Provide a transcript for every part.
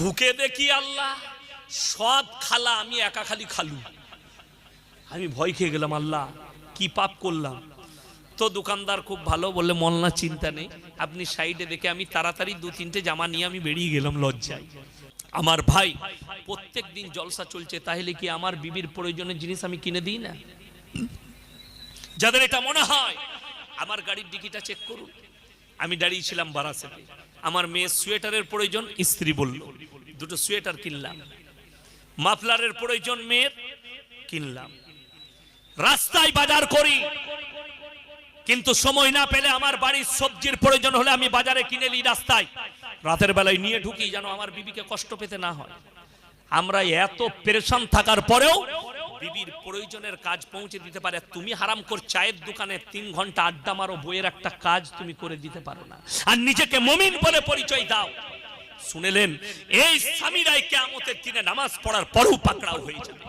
ঢুকে দেখি আল্লাহ, সব খালা আমি একা খালি খালু। আমি ভয় খেয়ে গেলাম, আল্লাহ, কি পাপ করলাম। তো দোকানদার খুব ভালো বললে, মলনা, চিন্তা নেই, আপনি সাইডে দেখে আমি তাড়াতাড়ি দু, তিনটে জামা নিয়ে আমি বেরিয়ে গেলাম লজ্জায়। আমার ভাই, প্রত্যেক দিন জলসা চলছে, তাহলে কি আমার বিবির প্রয়োজনের জিনিস আমি কিনে দিই না? যাদের এটা মনে হয়, আমার গাড়ির ডিকিটা চেক করুন। আমি দাঁড়িয়েছিলাম বারাসাতে। আমার মেয়ে সোয়েটারের প্রয়োজন, স্ত্রী বলল, দুটো সোয়েটার কিনলাম। মাফলারের প্রয়োজন, মেয়ের কিনলাম। রাস্তায় বাজার করি, কিন্তু সময় না পেলে আমার বাড়ির সবজির প্রয়োজন হলে আমি বাজারে কিনে নিই রাস্তায়। রাতের বেলায় নিয়ে ঢুকি যেন আমার বিবিকে কষ্ট পেতে না হয়। আমরা এত পেরেশান থাকার পরেও বিবির প্রয়োজনের কাজ পৌঁছে দিতে পারে। তুমি হারাম কর চায়ের দোকানে তিন ঘণ্টা আড্ডা মারো, বইয়ের একটা কাজ তুমি করে দিতে পারো না। আর নিজেকে মমিন বলে পরিচয় দাও। শুনেলেন, এই স্বামীরাই কেমতের দিনে নামাজ পড়ার পরও পাকড়াও হয়ে যাবে।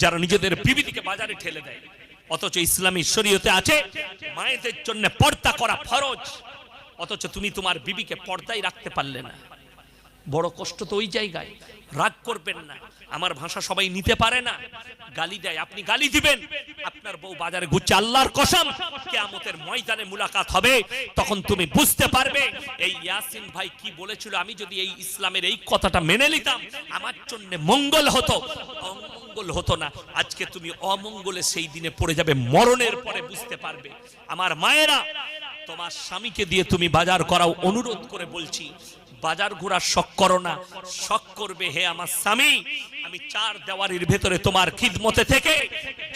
যারা নিজেদের বিবিদিকে বাজারে ঠেলে দেয়, অথচ ইসলামী শরীয়তে আছে, মায়েদের জন্য পর্দা করা ফরজ, অথচ তুমি তোমার বিবিকে পর্দায় রাখতে পারলে না। বড় কষ্ট তো ওই জায়গায়। রাগ করবেন না। আমার ভাষা সবাই নিতে পারে না। গালি দেয়। আপনি গালি দিবেন। আপনার বউ বাজারে ঘুরছে। আল্লাহর কসম, কেয়ামতের ময়দানে মুলাকাত হবে। তখন তুমি বুঝতে পারবে, এই ইয়াসিন ভাই কি বলেছিল? আমি যদি এই ইসলামের এই কথাটা মেনে নিতাম, আমার জন্য মঙ্গল হতো। অমঙ্গল হতো না। আজকে তুমি অমঙ্গলে সেই দিনে পড়ে যাবে। মরণের পরে বুঝতে পারবে। আমার মায়েরা, তোমার স্বামীকে দিয়ে তুমি বাজার করাও অনুরোধ করে বলছি। বাজার ঘোরার শখ করো না। শখ করবে হে আমার স্বামী। আমি চার দেওয়ারির ভেতরে তোমার খিদমতে থেকে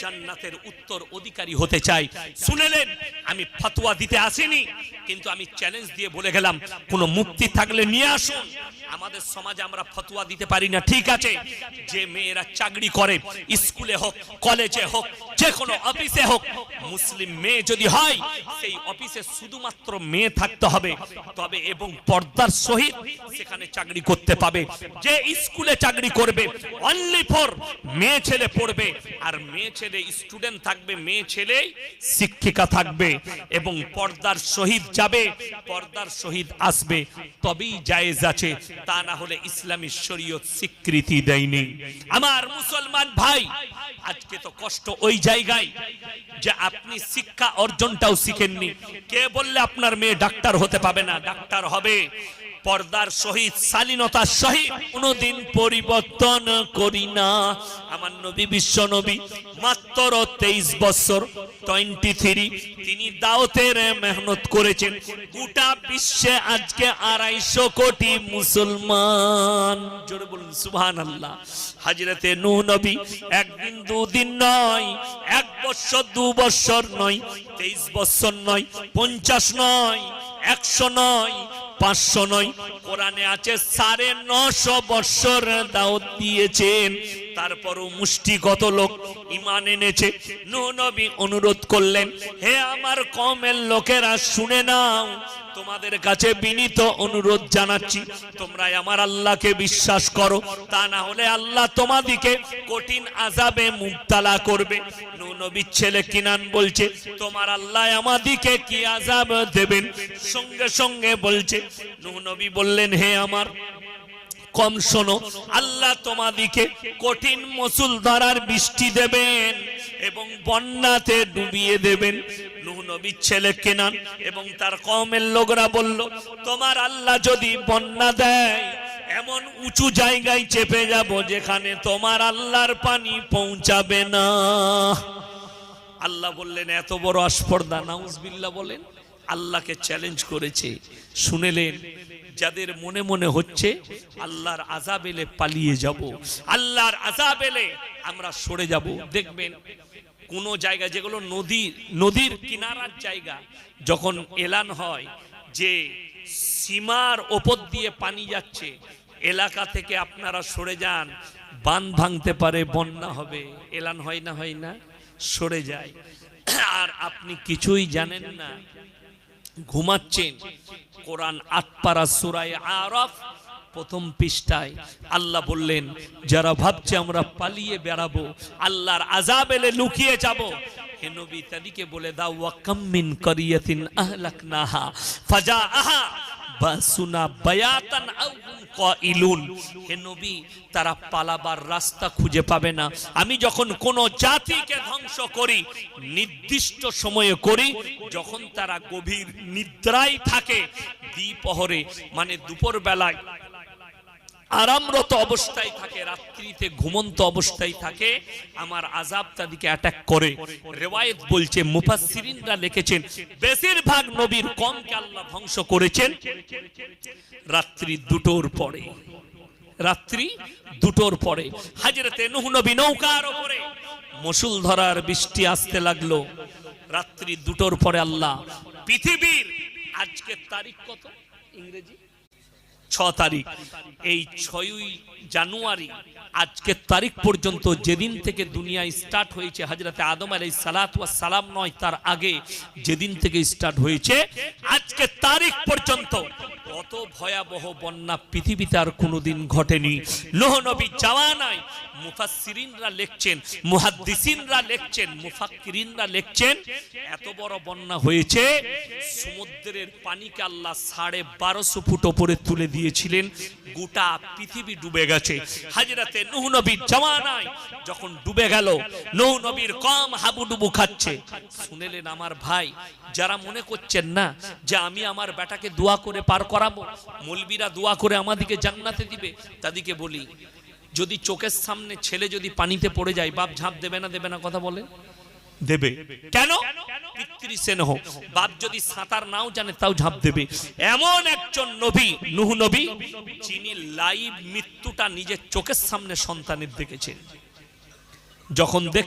জান্নাতের উত্তর অধিকারী হতে চাই। শুনেলেন? আমি ফতোয়া দিতে আসিনি। কিন্তু আমি চ্যালেঞ্জ দিয়ে বলে গেলাম, কোনো মুক্তি থাকলে নিয়ে আসুন। আমাদের সমাজে আমরা ফতোয়া দিতে পারি না, ঠিক আছে? যে মেয়েরা চাকরি করে, স্কুলে হোক, কলেজে হোক যে কোনো অফিসে হোক, মুসলিম মেয়ে যদি হয়, সেই অফিসে শুধুমাত্র মেয়ে থাকতে হবে। তবে এবং পর্দার সহিত সেখানে চাকরি করতে পাবে। যে স্কুলে চাকরি করবে অনলি ফর মেয়ে ছেলে পড়বে। আর মেয়ে ছেলে স্টুডেন্ট থাকবে, মেয়ে ছেলে শিক্ষিকা থাকবে। এবং পর্দার শহীদ যাবে, পর্দার শহীদ আসবে। তবেই জায়েজ আছে, তা না হলে ইসলামী শরীয়ত স্বীকৃতি দেয়নি। আমার মুসলমান ভাই, আজকে তো কষ্ট ওই জায়গায় যে আপনি শিক্ষা অর্জনটাও শিখেননি। কে বললে আপনার মেয়ে ডাক্তার হতে পাবে না? ডাক্তার হবে। পর্দার সহিত, শালীনতার সহিত কোনদিন পরিবর্তন করি না। আমার নবী, বিশ্ব নবী, মাত্র তেইশ বছর টোয়েন্টি থ্রি তিনি দাওতের মেহনত করেছেন। গোটা বিশ্বে আজকে আড়াইশো কোটি মুসলমান। জোরে বলুন সুবহান আল্লাহ হাজরতে নু নবী একদিন দুদিন নয়, এক বছর দু বছর নয়, তেইশ বছর নয়, পঞ্চাশ নয়, একশো নয় পাঁচশো নয়। কোরআনে আছে সাড়ে নশো বৎসর দাওয়াত দিয়েছেন। তারপরও মুষ্টিগত লোক ইমান এনেছে। নবী অনুরোধ করলেন, হে আমার কমের লোকেরা, শুনে নাও, তোমাদের কাছে বিনীত অনুরোধ জানাচ্ছি তোমরা আমার আল্লাহকে বিশ্বাস করো, তা না হলে আল্লাহ তোমাদিকে কঠিন আজাবে মুক্তালা করবে। নবীর ছেলে কিনান বলছে, তোমার আল্লাহ আমাদিকে কি আজাব দেবেন? সঙ্গে সঙ্গে বলছে, নবী বললেন, হে আমার কম শোনো, আল্লাহ তোমাদিকে কঠিন মসুল ধারার বৃষ্টি দেবেন এবং বন্যাতে ডুবিয়ে দেবেন। নূহ ছেলে কেনান এবং তার কমের লোকরা বলল, তোমার আল্লাহ যদি বন্যা দেয়, এমন উঁচু জায়গায় চেপে যাব যেখানে তোমার আল্লাহর পানি পৌঁছাবে না। আল্লাহ বললেন, এত বড় আস্পর্দা নাউজবিল্লা বলেন, আল্লাহকে চ্যালেঞ্জ করেছে। শুনেলেন যাদের মনে মনে হচ্ছে, আল্লাহর আজাব এলে পালিয়ে যাব। আল্লাহর আজাব এলে আমরা সরে যাব। দেখবেন, কোন জায়গা যেগুলো নদী, নদীর কিনারার জায়গা, যখন এলান হয় যে সীমার ওপর দিয়ে পানি যাচ্ছে, এলাকা থেকে আপনারা সরে যান, বান ভাঙতে পারে, বন্যা হবে, এলান হয় না হয় না, সরে যায়। আর আপনি কিছুই জানেন না ঘুমাচ্ছেন কোরআন আটপাড়া সুরায় আরফ, প্রথম পৃষ্ঠায় আল্লাহ বললেন, যারা ভাবছে আমরা পালিয়ে বেড়াবো, আল্লাহর আজাব এলে লুকিয়ে যাব। হেনবি তাদিকে বলে দাও ওয়াকাম্মিন করিয়াতিন আহলাকনাহা, ফাজা আহা। বাসুনা বায়াতান ইলুন হে নবী, তারা পালাবার রাস্তা খুঁজে পাবে না। আমি যখন কোন জাতিকে ধ্বংস করি, নির্দিষ্ট সময়ে করি, যখন তারা গভীর নিদ্রায় থাকে দ্বিপহরে মানে দুপুর বেলায় আরামরত অবস্থায় থাকে, রাত্রিতে ঘুমন্ত অবস্থায় থাকে, আমার আজাব তাদেরকে অ্যাটাক করে। রেওয়ায়েত বলছে, মুফাসসিরিনরা লিখেছেন, বেশিরভাগ নবীর কমকে আল্লাহ ধ্বংস করেছেন রাত্রি দুটোর পরে। রাত্রি দুটোর পরে। হাজরতে নুহ নবী নৌকার উপরে মসুল ধরার বৃষ্টি আসতে লাগল। রাত্রি দুটোর পরে আল্লাহ, পৃথিবীর আজকের তারিখ কত? ইংরেজি? ছ তারিখ। এই ছয়ই জানুয়ারি আজকের তারিখ পর্যন্ত যেদিন থেকে দুনিয়া স্টার্ট হয়েছে হাজরাতে আদম আলাই সালাত সালাম নয়, তার আগে যেদিন থেকে স্টার্ট হয়েছে, আজকে তারিখ পর্যন্ত অত ভয়াবহ বন্যা পৃথিবীতে আর কোনোদিন ঘটেনি। নোহ নবী যাওয়া নাই। মুফাসসিরিনরা লিখছেন, মুহাদ্দিসিনরা লিখছেন, মুফাক্কিরিনরা লিখছেন, এত বড় বন্যা হয়েছে। সমুদ্রের পানিকে আল্লাহ সাড়ে বারোশো ফুট ওপরে তুলে দিয়েছিলেন। গোটা পৃথিবী ডুবে গেছে। হাজরাতে নুহ নবীর জামানায় যখন ডুবে গেল, নুহ নবীর কম হাবুডুবু খাচ্ছে। শুনেলেন আমার ভাই, যারা মনে করছেন না যে আমি আমার বেটাকে দোয়া করে পার করাবো মলবিরা দোয়া করে আমাদিকে জান্নাতে দিবে। তাদেরকে বলি যদি চোখের সামনে ছেলে যদি পানিতে পড়ে যায় বাপ ঝাঁপ দেবে না দেবে না কথা বলে? দেবে। কেন? বাপ যদি সাঁতার নাও জানে তাও ঝাঁপ দেবে। এমন একজন নবী নুহ নবী যিনি লাইভ মৃত্যুটা নিজের চোখের সামনে সন্তানের দেখেছেন। যখন দেখ